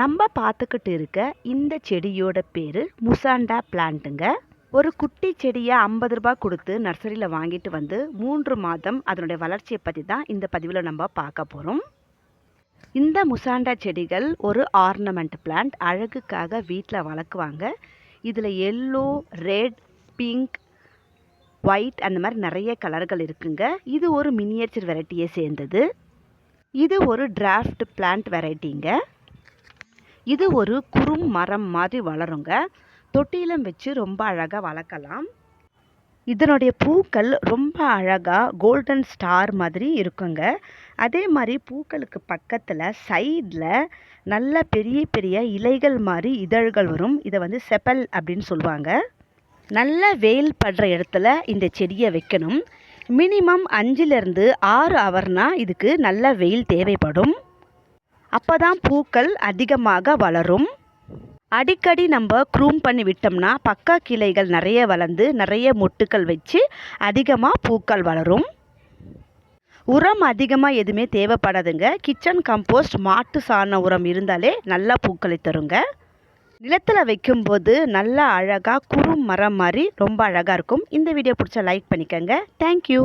நம்ம பார்த்துக்கிட்டு இருக்க இந்த செடியோட பேர் முசாண்டா பிளான்ட்டுங்க. ஒரு குட்டி செடியை ஐம்பது ரூபாய் கொடுத்து நர்சரியில் வாங்கிட்டு வந்து மூன்று மாதம் அதனுடைய வளர்ச்சியை பற்றி தான் இந்த பதிவில் நம்ம பார்க்க போகிறோம் இந்த முசாண்டா செடிகள் ஒரு ஆர்னமெண்ட் பிளான்ட் அழகுக்காக வீட்டில் வளர்க்குவாங்க. இதில் எல்லோ ரெட் பிங்க் ஒயிட் அந்த மாதிரி நிறைய கலர்கள் இருக்குங்க. இது ஒரு மினியேச்சர் வெரைட்டியை சேர்ந்தது. இது ஒரு டிராஃப்ட் பிளான்ட் வெரைட்டிங்க. இது ஒரு குறும் மரம் மாதிரி வளருங்க. தொட்டியிலும் வச்சு ரொம்ப அழகாக வளர்க்கலாம். இதனுடைய பூக்கள் ரொம்ப அழகாக கோல்டன் ஸ்டார் மாதிரி இருக்குங்க. அதே மாதிரி பூக்களுக்கு பக்கத்தில் சைடில் நல்ல பெரிய பெரிய இலைகள் மாதிரி இதழ்கள் வரும். இதை வந்து செப்பல் அப்படின்னு சொல்லுவாங்க. நல்ல வெயில் படுற இடத்துல இந்த செடியை வைக்கணும். மினிமம் அஞ்சிலிருந்து ஆறு ஹவர்னால் இதுக்கு நல்ல வெயில் தேவைப்படும். அப்போ தான் பூக்கள் அதிகமாக வளரும். அடிக்கடி நம்ம க்ரூம் பண்ணி விட்டோம்னா பக்கா கிளைகள் நிறைய வளர்ந்து நிறைய மொட்டுக்கள் வச்சு அதிகமாக பூக்கள் வளரும். உரம் அதிகமாக எதுவுமே தேவைப்படாதுங்க. கிச்சன் கம்போஸ்ட் மாட்டு சாண உரம் இருந்தாலே நல்லா பூக்களை தருங்க. நிலத்தில் வைக்கும்போது நல்லா அழகாக குறும் மரம் மாதிரி ரொம்ப அழகாக இருக்கும். இந்த வீடியோ பிடிச்சா லைக் பண்ணிக்கோங்க. தேங்க்யூ